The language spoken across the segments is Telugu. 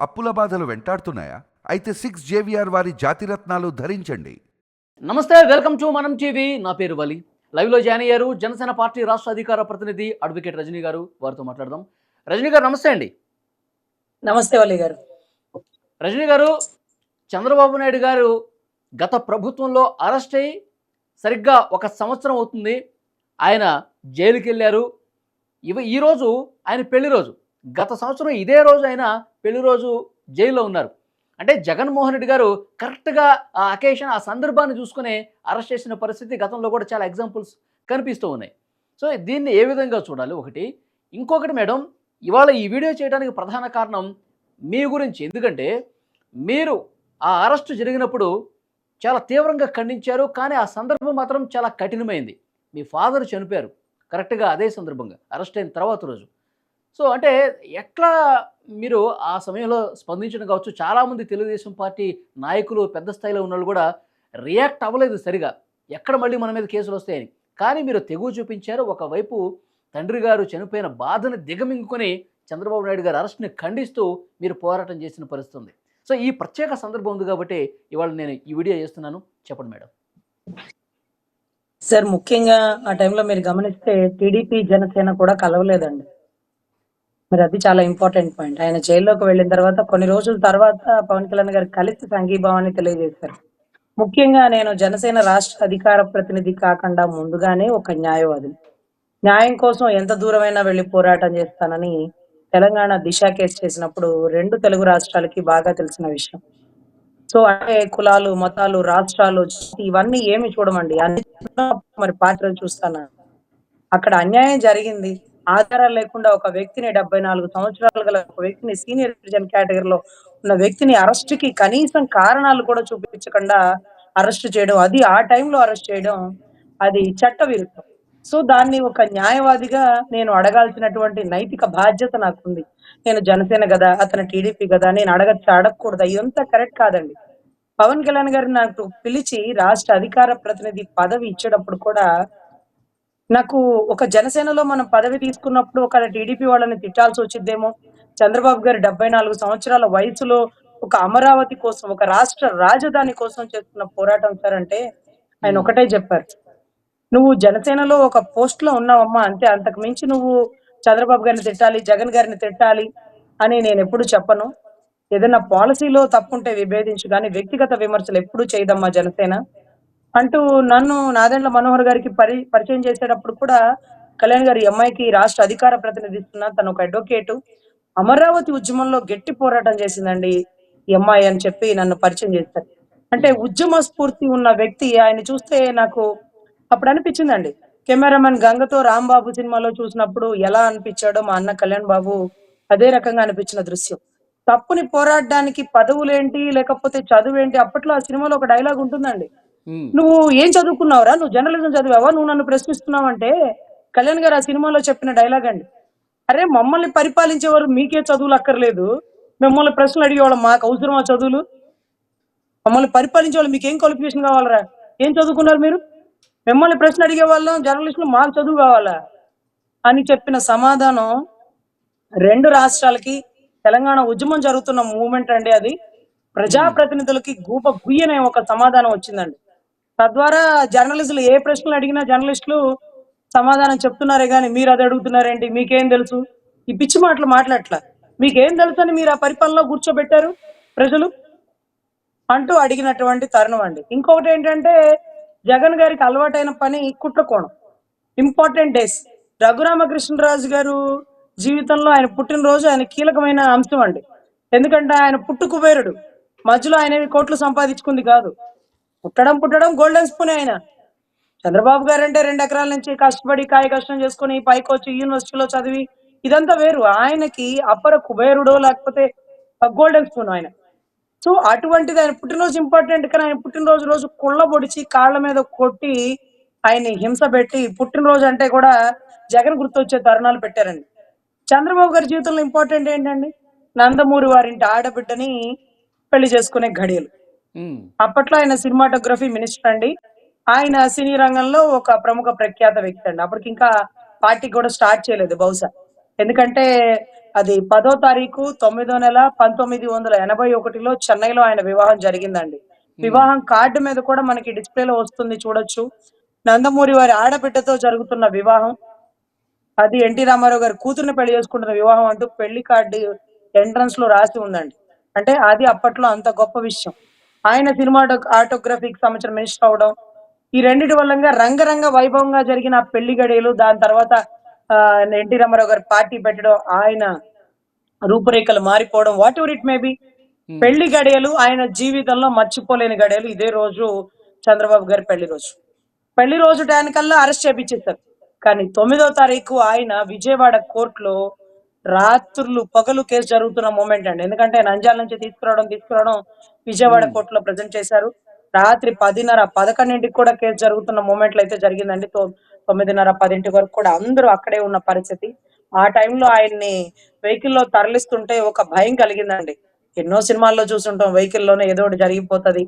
అప్పుల బాధలు వెంటాడుతున్నాయా? అయితే సిక్స్ జేవిఆర్ వారి జాతిరత్నాలు ధరించండి. నమస్తే వెల్కమ్ టు మనం టీవీ. నా పేరు వలి. లైవ్లో జాయిన్ అయ్యారు జనసేన పార్టీ రాష్ట్ర అధికార ప్రతినిధి అడ్వకేట్ రజనీ గారు. వారితో మాట్లాడదాం. రజనీ గారు నమస్తే అండి. నమస్తే వల్లి గారు. రజనీ గారు చంద్రబాబు నాయుడు గారు గత ప్రభుత్వంలో అరెస్ట్ అయ్యి సరిగ్గా ఒక సంవత్సరం అవుతుంది. ఆయన జైలుకి వెళ్ళారు ఇవ ఈరోజు ఆయన పెళ్ళి రోజు. గత సంవత్సరం ఇదే రోజు ఆయన పెళ్ళి రోజు జైల్లో ఉన్నారు. అంటే జగన్మోహన్ రెడ్డి గారు కరెక్ట్గా ఆ అకేషన్ ఆ సందర్భాన్ని చూసుకుని అరెస్ట్ చేసిన పరిస్థితి గతంలో కూడా చాలా ఎగ్జాంపుల్స్ కనిపిస్తూ ఉన్నాయి. సో దీన్ని ఏ విధంగా చూడాలి? ఒకటి ఇంకొకటి మేడం ఇవాళ ఈ వీడియో చేయడానికి ప్రధాన కారణం మీ గురించి. ఎందుకంటే మీరు ఆ అరెస్ట్ జరిగినప్పుడు చాలా తీవ్రంగా ఖండించారు కానీ ఆ సందర్భం మాత్రం చాలా కఠినమైంది. మీ ఫాదర్ చనిపోయారు. కరెక్ట్గా అదే సందర్భంగా. అరెస్ట్ అయిన తర్వాత రోజు. సో అంటే ఎట్లా మీరు ఆ సమయంలో స్పందించడం కావచ్చు? చాలామంది తెలుగుదేశం పార్టీ నాయకులు పెద్ద స్థాయిలో ఉన్న కూడా రియాక్ట్ అవ్వలేదు సరిగా. ఎక్కడ మళ్ళీ మన మీద కేసులు వస్తాయని. కానీ మీరు తెగువ చూపించారు. ఒకవైపు తండ్రి గారు చనిపోయిన బాధను దిగమింగుకొని చంద్రబాబు నాయుడు గారి అరెస్ట్ని ఖండిస్తూ మీరు పోరాటం చేసిన పరిస్థితి ఉంది. సో ఈ ప్రత్యేక సందర్భం ఉంది కాబట్టి ఇవాళ నేను ఈ వీడియో చేస్తున్నాను. చెప్పండి మేడం. సార్ ముఖ్యంగా ఆ టైంలో మీరు గమనిస్తే టీడీపీ జనసేన కూడా కలవలేదండి. మరి అది చాలా ఇంపార్టెంట్ పాయింట్. ఆయన జైల్లోకి వెళ్ళిన తర్వాత కొన్ని రోజుల తర్వాత పవన్ కళ్యాణ్ గారు కలిసి సంఘీభావాన్ని తెలియజేశారు. ముఖ్యంగా నేను జనసేన రాష్ట్ర అధికార ప్రతినిధి కాకుండా ముందుగానే ఒక న్యాయవాది. న్యాయం కోసం ఎంత దూరమైనా వెళ్ళి పోరాటం చేస్తానని తెలంగాణ దిశ కేసు చేసినప్పుడు రెండు తెలుగు రాష్ట్రాలకి బాగా తెలిసిన విషయం. సో అంటే కులాలు మతాలు రాష్ట్రాలు ఇవన్నీ ఏమి చూడమండి. అన్ని మరి పాత్రలు చూస్తాను? అక్కడ అన్యాయం జరిగింది. ఆధారాలు లేకుండా ఒక వ్యక్తిని డెబ్బై నాలుగు సంవత్సరాలు గల ఒక వ్యక్తిని సీనియర్ సిటిజన్ కేటగిరీలో ఉన్న వ్యక్తిని అరెస్ట్కి కనీసం కారణాలు కూడా చూపించకుండా అరెస్ట్ చేయడం అది ఆ టైంలో అరెస్ట్ చేయడం అది చట్ట విరుద్ధం సో దాన్ని ఒక న్యాయవాదిగా నేను అడగాల్సినటువంటి నైతిక బాధ్యత నాకుంది. నేను జనసేన కదా అతను టీడీపీ కదా నేను అడగచ్చు అడగకూడదు ఇదంతా కరెక్ట్ కాదండి. పవన్ కళ్యాణ్ గారు నాకు పిలిచి రాష్ట్ర అధికార ప్రతినిధి పదవి ఇచ్చేటప్పుడు కూడా నాకు ఒక జనసేనలో మనం పదవి తీసుకున్నప్పుడు ఒక టీడీపీ వాళ్ళని తిట్టాల్సి వచ్చిద్దేమో. చంద్రబాబు గారు డెబ్బై నాలుగు సంవత్సరాల వయసులో ఒక అమరావతి కోసం ఒక రాష్ట్ర రాజధాని కోసం చేస్తున్న పోరాటం సార్ అంటే ఆయన ఒకటే చెప్పారు. నువ్వు జనసేనలో ఒక పోస్ట్లో ఉన్నావమ్మా అంతే అంతకు మించి నువ్వు చంద్రబాబు గారిని తిట్టాలి జగన్ గారిని తిట్టాలి అని నేను ఎప్పుడు చెప్పను. ఏదైనా పాలసీలో తప్పుంటే విభేదించు కానీ వ్యక్తిగత విమర్శలు ఎప్పుడు చేయదమ్మా జనసేన. అంటూ నన్ను నాదెండ్ల మనోహర్ గారికి పరి పరిచయం చేసేటప్పుడు కూడా కళ్యాణ్ గారి అమ్మాయికి రాష్ట్ర అధికార ప్రతినిధిస్తున్న తన తను ఒక అడ్వకేటు అమరావతి ఉద్యమంలో గట్టి పోరాటం చేసిందండి ఈ అమ్మాయి అని చెప్పి నన్ను పరిచయం చేస్తారు అంటే ఉద్యమ స్ఫూర్తి ఉన్న వ్యక్తి ఆయన చూస్తే నాకు అప్పుడు అనిపించిందండి. కెమెరామెన్ గంగతో రాంబాబు సినిమాలో చూసినప్పుడు ఎలా అనిపించాడో మా అన్న కళ్యాణ్ బాబు అదే రకంగా అనిపించిన దృశ్యం. తప్పుని పోరాడడానికి పదవులేంటి లేకపోతే చదువు ఏంటి అప్పట్లో ఆ సినిమాలో ఒక డైలాగ్ ఉంటుందండి. నువ్వు ఏం చదువుకున్నావురా? నువ్వు జర్నలిజం చదివావా? నువ్వు నన్ను ప్రశ్నిస్తున్నావు అంటే కళ్యాణ్ గారు ఆ సినిమాలో చెప్పిన డైలాగ్ అండి. అరే మమ్మల్ని పరిపాలించేవారు మీకే చదువులు అక్కర్లేదు. మిమ్మల్ని ప్రశ్నలు అడిగేవాళ్ళం మాకు అవసరమా చదువులు? మమ్మల్ని పరిపాలించే వాళ్ళు మీకు ఏం క్వాలిఫికేషన్ కావాలరా? ఏం చదువుకున్నారు మీరు? మిమ్మల్ని ప్రశ్న అడిగే వాళ్ళం జర్నలిస్టులు మాకు చదువు కావాలా? అని చెప్పిన సమాధానం రెండు రాష్ట్రాలకి తెలంగాణ ఉద్యమం జరుగుతున్న మూమెంట్ అండి అది. ప్రజాప్రతినిధులకి గూప గుయ్యనే ఒక సమాధానం వచ్చిందండి. తద్వారా జర్నలిస్టులు ఏ ప్రశ్నలు అడిగినా జర్నలిస్టులు సమాధానం చెప్తున్నారే కానీ మీరు అది అడుగుతున్నారేంటి? మీకేం తెలుసు? ఈ పిచ్చి మాటలు మాట్లాడట్లా. మీకేం తెలుసు అని మీరు ఆ పరిపాలనలో కూర్చోబెట్టారు ప్రజలు? అంటూ అడిగినటువంటి తరుణం అండి. ఇంకొకటి ఏంటంటే జగన్ గారికి అలవాటైన పని కుట్రకోణం ఇంపార్టెంట్ డేస్. రఘురామకృష్ణరాజు గారు జీవితంలో ఆయన పుట్టినరోజు ఆయన కీలకమైన అంశం అండి. ఎందుకంటే ఆయన పుట్టు కుబేరుడు మధ్యలో ఆయన కోట్లు సంపాదించుకుంది కాదు. పుట్టడం పుట్టడం గోల్డెన్ స్పూన్ ఆయన. చంద్రబాబు గారు అంటే రెండు ఎకరాల నుంచి కష్టపడి కాయ కష్టం చేసుకుని పైకి వచ్చి యూనివర్సిటీలో చదివి ఇదంతా వేరు. ఆయనకి అప్పర కుబేరుడో లేకపోతే గోల్డెన్ స్పూన్ ఆయన. సో అటువంటిది ఆయన పుట్టినరోజు ఇంపార్టెంట్ కానీ ఆయన పుట్టినరోజు రోజు కుళ్ళ పొడిచి కాళ్ళ మీద కొట్టి ఆయన్ని హింస పెట్టి పుట్టినరోజు అంటే కూడా జగన్ గుర్తొచ్చే తరుణాలు పెట్టారండి. చంద్రబాబు గారి జీవితంలో ఇంపార్టెంట్ ఏంటండి? నందమూరి వారింటి ఆడబిడ్డని పెళ్ళి చేసుకునే ఘడియలు. అప్పట్లో ఆయన సినిమాటోగ్రఫీ మినిస్టర్ అండి. ఆయన సినీ రంగంలో ఒక ప్రముఖ ప్రఖ్యాత వ్యక్తి అండి. అప్పటికి ఇంకా పార్టీ కూడా స్టార్ట్ చేయలేదు బహుశా. ఎందుకంటే అది పదో తారీఖు తొమ్మిదో నెల పంతొమ్మిది వందల ఎనభై ఒకటిలో చెన్నైలో ఆయన వివాహం జరిగిందండి. వివాహం కార్డు మీద కూడా మనకి డిస్ప్లేలో వస్తుంది చూడొచ్చు. నందమూరి వారి ఆడబిడ్డతో జరుగుతున్న వివాహం అది ఎన్టీ రామారావు గారి కూతుర్ని పెళ్ళి చేసుకుంటున్న వివాహం అంటూ పెళ్ళి కార్డు ఎంట్రన్స్లో రాసి ఉందండి. అంటే అది అప్పట్లో అంత గొప్ప విషయం. ఆయన సినిమా ఆటోగ్రఫీకి సంబంధించిన మినిస్టర్ అవడం ఈ రెండిటి వల్లంగా రంగరంగ వైభవంగా జరిగిన పెళ్ళి గడియలు దాని తర్వాత ఎన్టీ రామారావు గారు పార్టీ పెట్టడం ఆయన రూపురేఖలు మారిపోవడం whatever it may be. పెళ్ళి గడియలు ఆయన జీవితంలో మర్చిపోలేని గడియలు ఇదే రోజు చంద్రబాబు గారి పెళ్ళి రోజు. పెళ్ళి రోజు కల్లా అరెస్ట్ చేపించేశారు. కానీ తొమ్మిదో తారీఖు ఆయన విజయవాడ కోర్టులో రాత్రులు పగలు కేసు జరుగుతున్న మూమెంట్ అండి. ఎందుకంటే నంజాల నుంచి తీసుకురావడం తీసుకురావడం విజయవాడ. కోర్టులో ప్రజెంట్ చేశారు. రాత్రి పదిన్నర పదకొండింటికి కూడా కేసు జరుగుతున్న మూమెంట్లు అయితే జరిగిందండి. తొమ్మిదిన్నర పదింటి వరకు కూడా అందరూ అక్కడే ఉన్న పరిస్థితి. ఆ టైంలో ఆయన్ని వెహికల్లో తరలిస్తుంటే ఒక భయం కలిగిందండి. ఎన్నో సినిమాల్లో చూసుంటాం వెహికల్లోనే ఏదో ఒకటి జరిగిపోతది.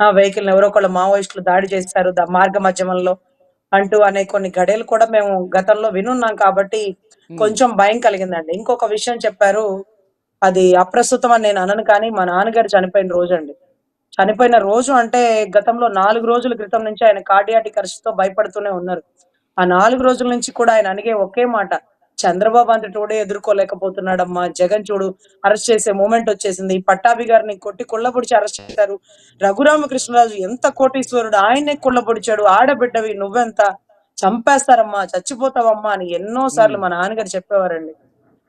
ఆ వెహికల్ ఎవరో ఒకళ్ళు మావోయిస్టులు దాడి చేశారు మార్గ మధ్యమంలో అంటూ అనే కొన్ని గడియలు కూడా మేము గతంలో వినున్నాం కాబట్టి. కొంచెం భయం కలిగిందండి. ఇంకొక విషయం చెప్పారు. అది అప్రస్తుతం అని నేను అనను కానీ మా నాన్నగారు చనిపోయిన రోజు అండి చనిపోయిన రోజు అంటే గతంలో నాలుగు రోజుల క్రితం నుంచి ఆయన కార్డియాటిక్తో భయపడుతూనే ఉన్నారు. ఆ నాలుగు రోజుల నుంచి కూడా ఆయన అడిగే ఒకే మాట చంద్రబాబు అంతటోడే ఎదుర్కోలేకపోతున్నాడమ్మా జగన్ చూడు అరెస్ట్ చేసే మూమెంట్ వచ్చేసింది పట్టాభి గారిని కొట్టి కుళ్ళబొడిచి అరెస్ట్ చేశారు రఘురామకృష్ణరాజు ఎంత కోటీశ్వరుడు ఆయన్నే కుళ్ళబొడిచాడు ఆడబిడ్డవి నువ్వెంత చంపేస్తారమ్మా చచ్చిపోతావమ్మా అని ఎన్నో సార్లు మా నాన్నగారు చెప్పేవారండి.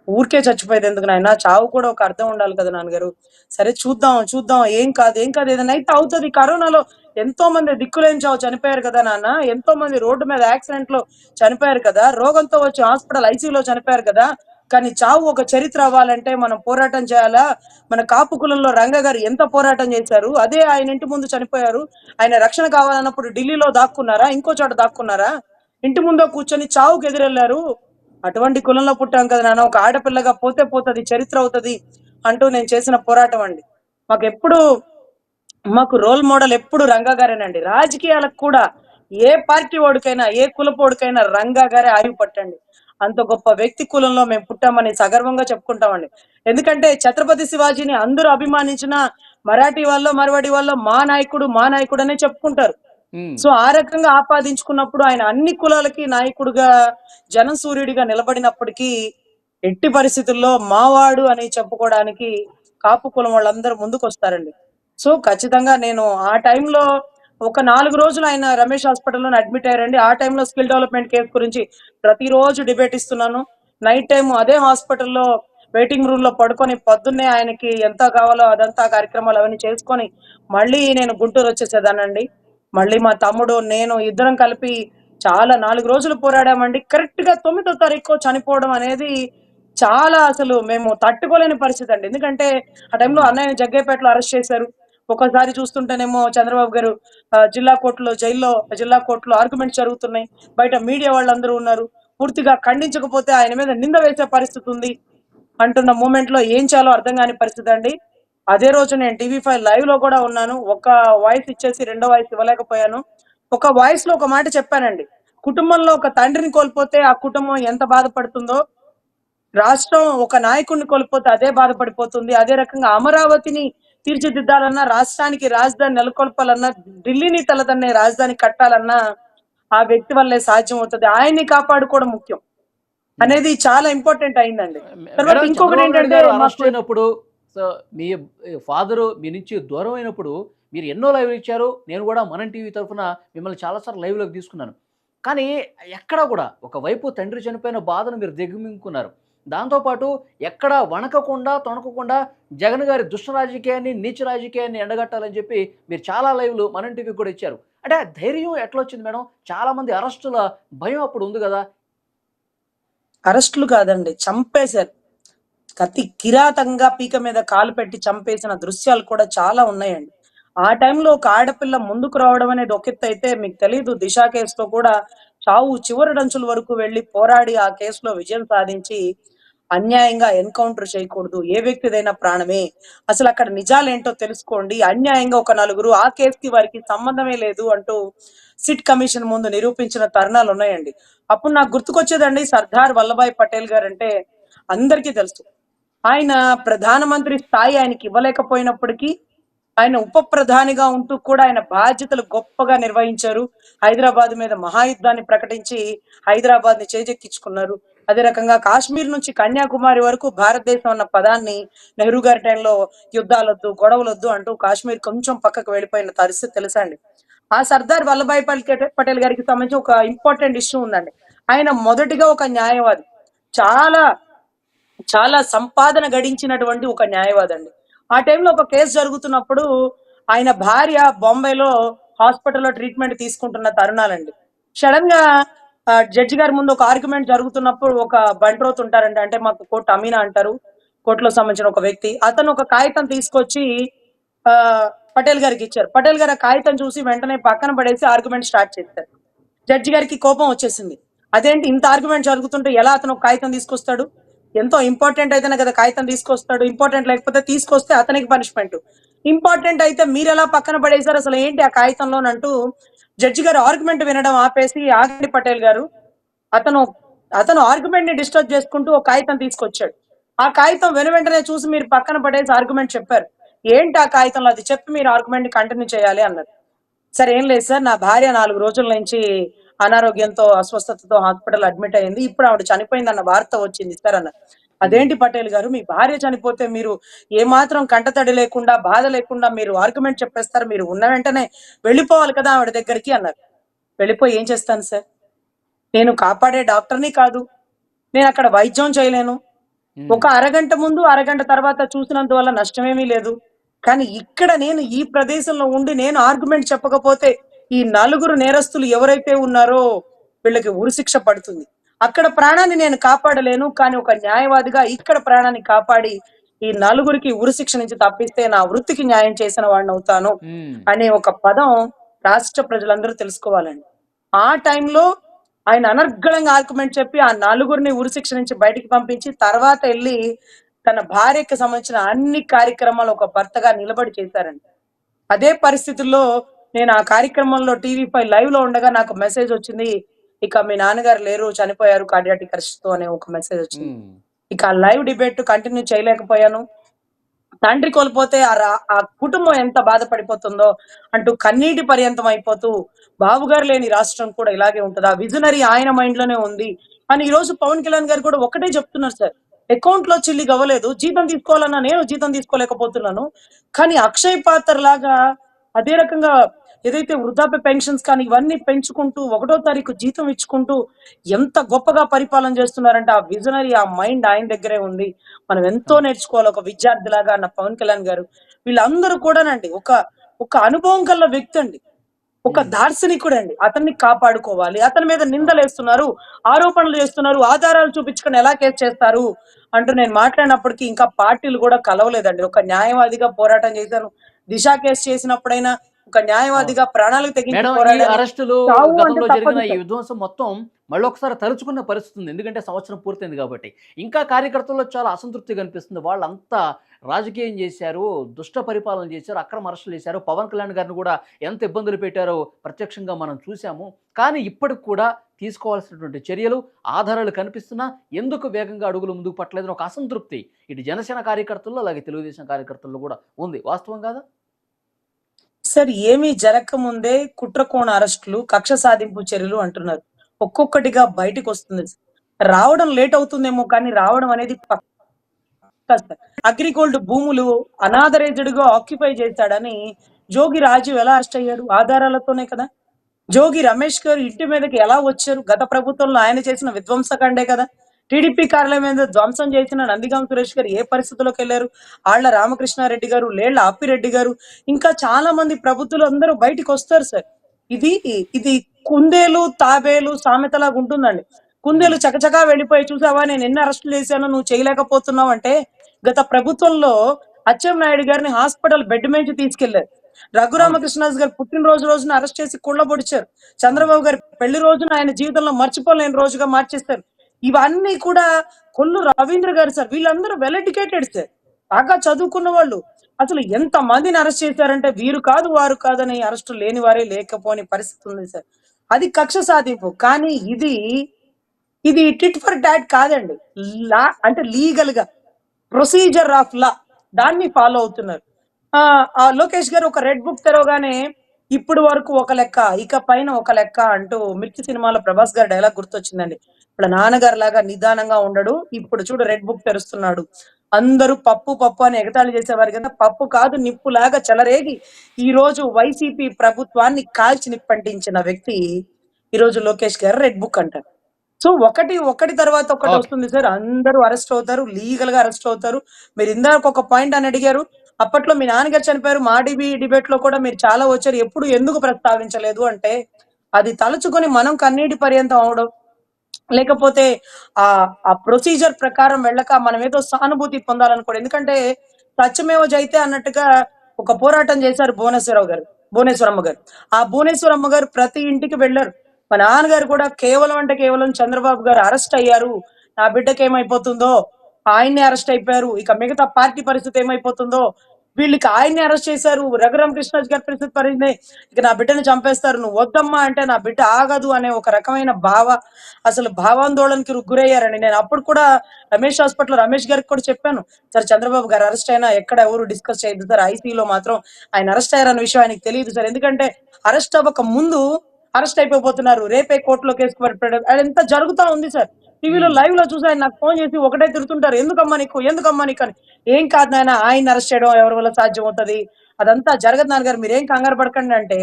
ఊరికే చచ్చిపోయేది ఎందుకు నాయన? చావు కూడా ఒక అర్థం ఉండాలి కదా నాన్నగారు. సరే చూద్దాం చూద్దాం. ఏం కాదు ఏం కాదు. ఏదైనా అయితే అవుతుంది. కరోనాలో ఎంతో మంది దిక్కులేని చావు చనిపోయారు కదా నాన్న. ఎంతో మంది రోడ్డు మీద యాక్సిడెంట్లో చనిపోయారు కదా. రోగంతో వచ్చి హాస్పిటల్ ఐసీయూలో చనిపోయారు కదా. కానీ చావు ఒక చరిత్ర అవ్వాలంటే మనం పోరాటం చేయాలా? మన కాపు కులంలో రంగ గారు ఎంత పోరాటం చేశారు? అదే ఆయన ఇంటి ముందు చనిపోయారు. ఆయన రక్షణ కావాలన్నప్పుడు ఢిల్లీలో దాక్కున్నారా? ఇంకో చోట దాక్కున్నారా? ఇంటి ముందో కూర్చొని చావుకు ఎదురెళ్ళారు. అటువంటి కులంలో పుట్టాం కదా నాన్న ఒక ఆడపిల్లగా పోతే పోతది చరిత్ర అవుతది అంటూ నేను చేసిన పోరాటం అండి. మాకు ఎప్పుడు మాకు రోల్ మోడల్ ఎప్పుడు రంగా గారేనండి. రాజకీయాలకు కూడా ఏ పార్టీ వాడికైనా ఏ కులపోడికైనా రంగా గారే ఆయువు పట్టండి. అంత గొప్ప వ్యక్తి కులంలో మేము పుట్టామని సగర్వంగా చెప్పుకుంటామండి. ఎందుకంటే ఛత్రపతి శివాజీని అందరూ అభిమానించిన మరాఠీ వాళ్ళు మరవాడి వాళ్ళు మా నాయకుడు మా నాయకుడు అనే చెప్పుకుంటారు. సో ఆ రకంగా ఆపాదించుకున్నప్పుడు ఆయన అన్ని కులాలకి నాయకుడిగా జనసూర్యుడిగా నిలబడినప్పటికీ ఎట్టి పరిస్థితుల్లో మావాడు అని చెప్పుకోవడానికి కాపు కులం వాళ్ళందరూ ముందుకు వస్తారండి సో ఖచ్చితంగా నేను ఆ టైంలో ఒక నాలుగు రోజులు ఆయన రమేష్ హాస్పిటల్లో అడ్మిట్ అయ్యారండి. ఆ టైంలో స్కిల్ డెవలప్మెంట్ కేసు గురించి ప్రతిరోజు డిబేట్ ఇస్తున్నాను. నైట్ టైం అదే హాస్పిటల్లో వెయిటింగ్ రూమ్లో పడుకొని పొద్దున్నే ఆయనకి ఎంత కావాలో అదంతా కార్యక్రమాలు అవన్నీ చేసుకొని మళ్ళీ నేను గుంటూరు వచ్చేసేదానండి మళ్ళీ మా తమ్ముడు నేను ఇద్దరం కలిపి చాలా నాలుగు రోజులు పోరాడామండి. కరెక్ట్గా తొమ్మిదో తారీఖు చనిపోవడం అనేది చాలా అసలు మేము తట్టుకోలేని పరిస్థితి అండి. ఎందుకంటే ఆ టైంలో అన్నయ్య జగ్గేపేటలో అరెస్ట్ చేశారు. ఒకసారి చూస్తుంటేనేమో చంద్రబాబు గారు జిల్లా కోర్టులో జైల్లో జిల్లా కోర్టులో ఆర్గ్యుమెంట్స్ జరుగుతున్నాయి. బయట మీడియా వాళ్ళందరూ ఉన్నారు. పూర్తిగా ఖండించకపోతే ఆయన మీద నింద వేసే పరిస్థితి ఉంది. అంటున్న మూమెంట్లో ఏం చేయాలో అర్థం కాని పరిస్థితి అండి. అదే రోజు నేను టీవీ ఫైవ్ లైవ్లో కూడా ఉన్నాను. ఒక వాయిస్ ఇచ్చేసి రెండో వాయిస్ ఇవ్వలేకపోయాను. ఒక వాయిస్లో ఒక మాట చెప్పానండి. కుటుంబంలో ఒక తండ్రిని కోల్పోతే ఆ కుటుంబం ఎంత బాధపడుతుందో రాష్ట్రం ఒక నాయకుడిని కోల్పోతే అదే బాధపడిపోతుంది. అదే రకంగా అమరావతిని తీర్చిదిద్దాలన్నా రాష్ట్రానికి రాజధాని నెలకొల్పాలన్నా ఢిల్లీని తలదన్నే రాజధాని కట్టాలన్నా ఆ వ్యక్తి వల్లే సాధ్యం అవుతుంది ఆయన్ని కాపాడుకోవడం ముఖ్యం. అనేది చాలా ఇంపార్టెంట్ అయిందండి. తర్వాత ఇంకొకటి ఏంటంటే సో మీ ఫాదరు మీ నుంచి దూరం అయినప్పుడు మీరు ఎన్నో లైవ్లు ఇచ్చారు. నేను కూడా మనం టీవీ తరఫున మిమ్మల్ని చాలాసార్లు లైవ్లోకి తీసుకున్నాను. కానీ ఎక్కడ కూడా ఒకవైపు తండ్రి చనిపోయిన బాధను మీరు దిగుమింగుకున్నారు. దాంతోపాటు ఎక్కడ వణకకుండా తొణకకుండా జగన్ గారి దుష్ట రాజకీయాన్ని నీచ రాజకీయాన్ని ఎండగట్టాలని చెప్పి మీరు చాలా లైవ్లు మనం టీవీకి కూడా ఇచ్చారు. అంటే ధైర్యం ఎట్లా వచ్చింది మేడం? చాలామంది అరెస్టుల భయం అప్పుడు ఉంది కదా? అరెస్టులు కాదండి చంపేశారు. కత్తి కిరాతంగా పీక మీద కాలు పెట్టి చంపేసిన దృశ్యాలు కూడా చాలా ఉన్నాయండి. ఆ టైంలో ఒక ఆడపిల్ల ముందుకు రావడం అనేది ఒక అయితే మీకు తెలియదు దిశ కేసులో కూడా చావు చివరడంచుల వరకు వెళ్ళి పోరాడి ఆ కేసులో విజయం సాధించి అన్యాయంగా ఎన్కౌంటర్ చేయకూడదు. ఏ వ్యక్తిదైనా ప్రాణమే. అసలు అక్కడ నిజాలేంటో తెలుసుకోండి. అన్యాయంగా ఒక నలుగురు ఆ కేసుకి వారికి సంబంధమే లేదు అంటూ సిట్ కమిషన్ ముందు నిరూపించిన తరుణాలు ఉన్నాయండి. అప్పుడు నాకు గుర్తుకొచ్చేదండి సర్దార్ వల్లభాయ్ పటేల్ గారు అంటే అందరికీ తెలుసు. ఆయన ప్రధానమంత్రి స్థాయి ఆయనకి ఇవ్వలేకపోయినప్పటికీ ఆయన ఉప ప్రధానిగా ఉంటూ కూడా ఆయన బాధ్యతలు గొప్పగా నిర్వహించారు. హైదరాబాద్ మీద మహాయుద్ధాన్ని ప్రకటించి హైదరాబాద్ని చేజెక్కించుకున్నారు. అదే రకంగా కాశ్మీర్ నుంచి కన్యాకుమారి వరకు భారతదేశం అన్న పదాన్ని నెహ్రూ గారి టైంలో యుద్ధాలొద్దు గొడవలొద్దు అంటూ కాశ్మీర్ కొంచెం పక్కకు వెళ్ళిపోయిన పరిస్థితి తెలుసా అండి? ఆ సర్దార్ వల్లభాయ్ పటేల్ పటేల్ గారికి సంబంధించి ఒక ఇంపార్టెంట్ ఇష్యూ ఉందండి. ఆయన మొదటిగా ఒక న్యాయవాది. చాలా చాలా సంపాదన గడించినటువంటి ఒక న్యాయవాదండి. ఆ టైంలో ఒక కేసు జరుగుతున్నప్పుడు ఆయన భార్య బొంబాయిలో హాస్పిటల్లో ట్రీట్మెంట్ తీసుకుంటున్న తరుణాలండి. సడన్గా జడ్జి గారి ముందు ఒక ఆర్గ్యుమెంట్ జరుగుతున్నప్పుడు ఒక బంట్రోత్ ఉంటారండి అంటే మాకు కోర్టు అమీనా అంటారు కోర్టులో సంబంధించిన ఒక వ్యక్తి. అతను ఒక కాగితం తీసుకొచ్చి పటేల్ గారికి ఇచ్చారు. పటేల్ గారు ఆ కాగితం చూసి వెంటనే పక్కన పడేసి ఆర్గ్యుమెంట్ స్టార్ట్ చేస్తారు జడ్జి గారికి కోపం వచ్చేసింది. అదేంటి ఇంత ఆర్గ్యుమెంట్ జరుగుతుంటే ఎలా అతను ఒక కాగితం తీసుకొస్తాడు? ఎంతో ఇంపార్టెంట్ అయితేనే కదా కాగితం తీసుకొస్తాడు ఇంపార్టెంట్ లేకపోతే తీసుకొస్తే అతనికి పనిష్మెంట్. ఇంపార్టెంట్ అయితే మీరు ఎలా పక్కన పడేశారు? అసలు ఏంటి ఆ కాగితంలో అంటూ జడ్జి గారు ఆర్గ్యుమెంట్ వినడం ఆపేసి ఆగండి పటేల్ గారు. అతను అతను ఆర్గ్యుమెంట్ని డిస్టర్బ్ చేసుకుంటూ ఒక కాగితం తీసుకొచ్చాడు. ఆ కాగితం వెను వెంటనే చూసి మీరు పక్కన పడేసి ఆర్గ్యుమెంట్ చెప్పారు. ఏంటి ఆ కాగితంలో అది? చెప్పి మీరు ఆర్గ్యుమెంట్ కంటిన్యూ చేయాలి అన్నారు. సరే ఏం లేదు సార్ నా భార్య నాలుగు రోజుల నుంచి అనారోగ్యంతో అస్వస్థతతో హాస్పిటల్ అడ్మిట్ అయింది ఇప్పుడు ఆవిడ చనిపోయింది అన్న వార్త వచ్చింది సార్ అన్న. అదేంటి పటేల్ గారు? మీ భార్య చనిపోతే మీరు ఏమాత్రం కంటతడి లేకుండా బాధ లేకుండా మీరు ఆర్గ్యుమెంట్ చెప్పేస్తారు. మీరు ఉన్న వెంటనే వెళ్ళిపోవాలి కదా ఆవిడ దగ్గరికి అన్నారు. వెళ్ళిపోయి ఏం చేస్తాను సార్? నేను కాపాడే డాక్టర్ని కాదు. నేను అక్కడ వైద్యం చేయలేను. ఒక అరగంట ముందు అరగంట తర్వాత చూసినందువల్ల నష్టమేమీ లేదు. కానీ ఇక్కడ నేను ఈ ప్రదేశంలో ఉండి నేను ఆర్గ్యుమెంట్ చెప్పకపోతే ఈ నలుగురు నేరస్తులు ఎవరైతే ఉన్నారో వీళ్ళకి ఉరిశిక్ష పడుతుంది. అక్కడ ప్రాణాన్ని నేను కాపాడలేను కానీ ఒక న్యాయవాదిగా ఇక్కడ ప్రాణాన్ని కాపాడి ఈ నలుగురికి ఉరిశిక్ష నుంచి తప్పిస్తే నా వృత్తికి న్యాయం చేసిన వాడిని అవుతాను. అనే ఒక పదం రాష్ట్ర ప్రజలందరూ తెలుసుకోవాలండి. ఆ టైంలో ఆయన అనర్గళంగా ఆర్గ్యుమెంట్ చెప్పి ఆ నలుగురిని ఉరిశిక్ష నుంచి బయటికి పంపించి తర్వాత వెళ్ళి తన భార్యకి సంబంధించిన అన్ని కార్యక్రమాలు ఒక భర్తగా నిలబడి చేశారండి. అదే పరిస్థితుల్లో నేను ఆ కార్యక్రమంలో టీవీ పై లైవ్లో ఉండగా నాకు మెసేజ్ వచ్చింది ఇక మీ నాన్నగారు లేరు చనిపోయారు కార్డియాటిక్ అరెస్ట్తో అనే ఒక మెసేజ్ వచ్చింది. ఇక ఆ లైవ్ డిబేట్ కంటిన్యూ చేయలేకపోయాను. తండ్రి కోల్పోతే ఆ రా- ఆ కుటుంబం ఎంత బాధపడిపోతుందో అంటూ కన్నీటి పర్యంతం అయిపోతూ బాబు గారు లేని రాష్ట్రం కూడా ఇలాగే ఉంటుందా? విజనరీ ఆయన మైండ్లోనే ఉంది అని ఈ రోజు పవన్ కళ్యాణ్ గారు కూడా ఒకటే చెప్తున్నారు సార్. అకౌంట్లో చిల్లి అవ్వలేదు జీతం తీసుకోవాలన్నా నేను జీతం తీసుకోలేకపోతున్నాను. కానీ అక్షయ్ పాత్ర లాగా అదే రకంగా ఏదైతే వృద్ధాప్య పెన్షన్స్ కానీ ఇవన్నీ పెంచుకుంటూ ఒకటో తారీఖు జీతం ఇచ్చుకుంటూ ఎంత గొప్పగా పరిపాలన చేస్తున్నారంటే ఆ విజనరీ ఆ మైండ్ ఆయన దగ్గరే ఉంది. మనం ఎంతో నేర్చుకోవాలి. ఒక విద్యార్థిలాగా అన్న పవన్ కళ్యాణ్ గారు. వీళ్ళందరూ కూడానండి ఒక ఒక అనుభవం కల్ల వ్యక్తి అండి. ఒక దార్శనికుడు అండి అతన్ని కాపాడుకోవాలి. అతని మీద నిందలు వేస్తున్నారు ఆరోపణలు చేస్తున్నారు ఆధారాలు చూపించుకొని ఎలా కేసు చేస్తారు అంటూ నేను మాట్లాడినప్పటికీ ఇంకా పార్టీలు కూడా కలవలేదండి. ఒక న్యాయవాదిగా పోరాటం చేశాను. దిశ కేసు చేసినప్పుడైనా ఒక న్యాయవాదిగా ప్రాణాలకు తెగించి అరెస్టులు గతంలో జరిగిన ఈ. విధ్వంసం మొత్తం మళ్ళీ ఒకసారి తలుచుకున్న పరిస్థితి ఉంది. ఎందుకంటే సంవత్సరం పూర్తయింది కాబట్టి. ఇంకా కార్యకర్తల్లో చాలా అసంతృప్తి కనిపిస్తుంది. వాళ్ళంతా రాజకీయం చేశారు దుష్ట పరిపాలన చేశారు అక్రమ అరెస్టులు చేశారు. పవన్ కళ్యాణ్ గారిని కూడా ఎంత ఇబ్బందులు పెట్టారో ప్రత్యక్షంగా మనం చూసాము కానీ ఇప్పటికి కూడా తీసుకోవాల్సినటువంటి చర్యలు ఆధారాలు కనిపిస్తున్నా ఎందుకు వేగంగా అడుగులు ముందుకు పట్టలేదని ఒక అసంతృప్తి ఇటు జనసేన కార్యకర్తల్లో అలాగే తెలుగుదేశం కార్యకర్తల్లో కూడా ఉంది. వాస్తవం కాదా? సార్ ఏమీ జరగకముందే కుట్రకోణ అరెస్టులు కక్ష సాధింపు చర్యలు అంటున్నారు. ఒక్కొక్కటిగా బయటకు వస్తుంది. సార్. రావడం లేట్ అవుతుందేమో కానీ రావడం అనేది అగ్రిగోల్డ్ భూములు అనాథరైజ్డ్గా ఆక్యుపై చేశాడని జోగి రాజు ఎలా అరెస్ట్ అయ్యాడు? ఆధారాలతోనే కదా. జోగి రమేష్ గారు ఇంటి మీదకి ఎలా వచ్చారు? గత ప్రభుత్వంలో ఆయన చేసిన విధ్వంసకాండే కదా. టీడీపీ కార్యాలయం మీద ధ్వంసం చేసిన నందిగాం సురేష్ గారు ఏ పరిస్థితుల్లోకి వెళ్ళారు? ఆళ్ళ రామకృష్ణారెడ్డి గారు లేళ్ళ అప్పిరెడ్డి గారు ఇంకా చాలా మంది ప్రభుత్వులు అందరూ బయటికి వస్తారు సార్. ఇది ఇది కుందేలు తాబేలు సామెతలాగా ఉంటుందండి. కుందేలు చకచకా వెళ్ళిపోయి చూసావా నేను ఎన్ని అరెస్టులు చేశాను నువ్వు చేయలేకపోతున్నావు అంటే గత ప్రభుత్వంలో అచ్చెన్నాయుడు గారిని హాస్పిటల్ బెడ్ మీద తీసుకెళ్ళారు. రఘురామకృష్ణరాజు గారు పుట్టినరోజు రోజున అరెస్ట్ చేసి కుళ్ళబొడిచారు. చంద్రబాబు గారి పెళ్ళి రోజున ఆయన జీవితంలో మర్చిపోలేని రోజుగా మార్చేస్తారు ఇవన్నీ కూడా కొల్లు రవీంద్ర గారు సార్ వీళ్ళందరూ వెల్ ఎడ్యుకేటెడ్ సార్. బాగా చదువుకున్న వాళ్ళు. అసలు ఎంత మందిని అరెస్ట్ చేశారంటే వీరు కాదు వారు కాదని అరెస్ట్ లేని వారే లేకపోని పరిస్థితి ఉంది సార్. అది కక్ష సాధింపు. కానీ ఇది ఇది టిట్ ఫర్ డాట్ కాదండి. లా అంటే లీగల్గా ప్రొసీజర్ ఆఫ్ లా దాన్ని ఫాలో అవుతున్నారు. ఆ ఆ లోకేష్ గారు ఒక రెడ్ బుక్ తెరవగానే ఇప్పుడు వరకు ఒక లెక్క ఇక పైన ఒక లెక్క అంటూ మిర్చి సినిమాలో ప్రభాస్ గారి డైలాగ్ గుర్తొచ్చిందండి. ఇప్పుడు నాన్నగారు లాగా నిదానంగా ఉండడు. ఇప్పుడు చూడు రెడ్ బుక్ తెరుస్తున్నాడు. అందరూ పప్పు పప్పు అని ఎగతాళి చేసేవారు కదా. పప్పు కాదు నిప్పు లాగా చెలరేగి ఈ రోజు వైసీపీ ప్రభుత్వాన్ని కాల్చి నిప్పంటించిన వ్యక్తి ఈ రోజు లోకేష్ గారు రెడ్ బుక్ అంటారు సో ఒకటి ఒకటి తర్వాత ఒకటి. వస్తుంది సార్. అందరూ అరెస్ట్ అవుతారు. లీగల్గా అరెస్ట్ అవుతారు. మీరు ఇందాక ఒక పాయింట్ అని అడిగారు. అప్పట్లో మీ నాన్నగారు చనిపోయారు మా డిబి డిబేట్లో కూడా మీరు చాలా వచ్చారు. ఎప్పుడు ఎందుకు ప్రస్తావించలేదు అంటే అది తలుచుకొని మనం కన్నీటి పర్యంతం అవడం. లేకపోతే ఆ ఆ ప్రొసీజర్ ప్రకారం వెళ్ళక మనం ఏదో సానుభూతి పొందాలనుకోడు ఎందుకంటే సత్యమేవ జైతే అన్నట్టుగా ఒక పోరాటం చేశారు భువనేశ్వరరావు గారు భువనేశ్వరమ్మ గారు. ఆ భువనేశ్వరమ్మ గారు ప్రతి ఇంటికి వెళ్ళారు. మా నాన్నగారు కూడా కేవలం అంటే కేవలం చంద్రబాబు గారు అరెస్ట్ అయ్యారు. నా బిడ్డకి ఏమైపోతుందో ఆయన్ని అరెస్ట్ అయిపోయారు. ఇక మిగతా పార్టీ పరిస్థితి ఏమైపోతుందో? వీళ్ళకి ఆయన్ని అరెస్ట్ చేశారు. రఘురామ కృష్ణరాజు గారి పరిస్థితి పరిస్థితి ఇక నా బిడ్డను చంపేస్తారు. నువ్వు వద్దమ్మా అంటే నా బిడ్డ ఆగదు అనే ఒక రకమైన భావ అసలు భావాందోళనకి రు- నేను అప్పుడు కూడా రమేష్ హాస్పిటల్ రమేష్ గారికి కూడా చెప్పాను. సార్ చంద్రబాబు గారు అరెస్ట్ అయినా ఎక్కడ ఎవరు డిస్కస్ చేయదు సార్. ఐసీలో మాత్రం ఆయన అరెస్ట్ అయ్యారన్న విషయం ఆయనకి తెలియదు సార్. ఎందుకంటే అరెస్ట్ అవ్వక ముందు అరెస్ట్ అయిపోతున్నారు రేపే కోర్టులో కేసు పడిపోయాడు అది ఎంత జరుగుతా ఉంది సార్. టీవీలో లైవ్లో చూసి ఆయన నాకు ఫోన్ చేసి ఒకటే తిరుగుతుంటారు ఎందుకమ్మా నీకు ఎందుకమ్మా నీకు అని. ఏం కాదు నాయన ఆయన అరెస్ట్ చేయడం ఎవరి వల్ల సాధ్యం అవుతుంది అదంతా జరగదు నాన్నగారు మీరేం కంగారు పడకండి అంటే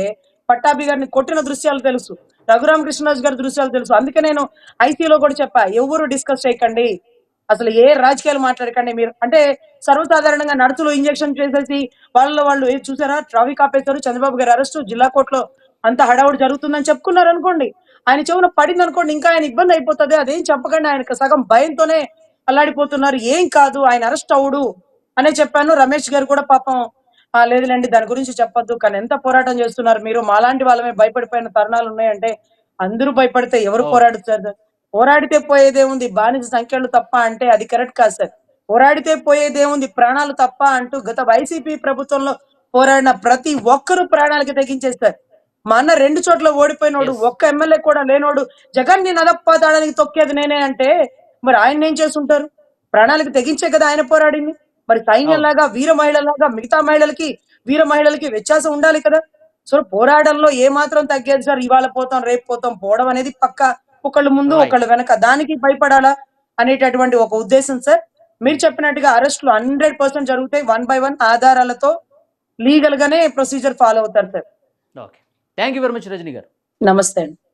పట్టాభి గారిని కొట్టిన దృశ్యాలు తెలుసు రఘురామ కృష్ణరాజు గారి దృశ్యాలు తెలుసు. అందుకే నేను ఐసీలో కూడా చెప్పా ఎవరు డిస్కస్ చేయకండి అసలు ఏ రాజకీయాలు మాట్లాడకండి మీరు. అంటే సర్వసాధారణంగా నడుచులు ఇంజెక్షన్ చేసేసి వాళ్ళ వాళ్ళు ఏ చూసారా ట్రాఫిక్ ఆపేశారు చంద్రబాబు గారి అరెస్ట్ జిల్లా కోర్టులో అంత హడావుడి జరుగుతుందని చెప్పుకున్నారు అనుకోండి ఆయన చెవున పడింది అనుకోండి ఇంకా ఆయన ఇబ్బంది అయిపోతుంది. అదేం చెప్పకండి ఆయనకు సగం భయంతోనే అల్లాడిపోతున్నారు. ఏం కాదు ఆయన అరెస్ట్ అవుడు అనే చెప్పాను. రమేష్ గారు కూడా పాపం "ఆ, లేదులేండి దాని గురించి చెప్పొద్దు. కానీ ఎంత పోరాటం చేస్తున్నారు మీరు? మాలాంటి వాళ్ళమే భయపడిపోయిన తరుణాలు ఉన్నాయంటే అందరూ భయపడితే ఎవరు. పోరాడుతారు? పోరాడితే పోయేదేముంది బానిస సంఖ్యలు తప్ప అంటే అది కరెక్ట్ కాదు సార్. పోరాడితే పోయేదేముంది ప్రాణాలు తప్ప అంటూ గత వైసీపీ ప్రభుత్వంలో పోరాడిన ప్రతి ఒక్కరూ ప్రాణాలకి తెగించేస్తారు మా అన్న రెండు చోట్ల ఓడిపోయినోడు. ఒక్క ఎమ్మెల్యే కూడా లేనోడు. జగన్ని నదప్పాతాడానికి తొక్కేది నేనే అంటే మరి ఆయన ఏం చేస్తుంటారు? ప్రాణాలకి తెగించే కదా ఆయన పోరాడింది. మరి సైన్యంలాగా వీర మహిళలాగా మిగతా మహిళలకి వీర మహిళలకి వ్యత్యాసం ఉండాలి కదా. సో పోరాటంలో ఏ మాత్రం తగ్గేది సార్ ఇవాళ పోతాం రేపు పోతాం పోవడం అనేది పక్క. ఒకళ్ళు ముందు. ఒకళ్ళు వెనక. దానికి భయపడాలా అనేటటువంటి ఒక ఉద్దేశం సార్. మీరు చెప్పినట్టుగా అరెస్టులు హండ్రెడ్ పర్సెంట్ జరుగుతాయి. వన్ బై వన్ ఆధారాలతో లీగల్ గానే ప్రొసీజర్ ఫాలో అవుతారు sir. Okay. Thank you very much Rajani garu. నమస్తే అండి.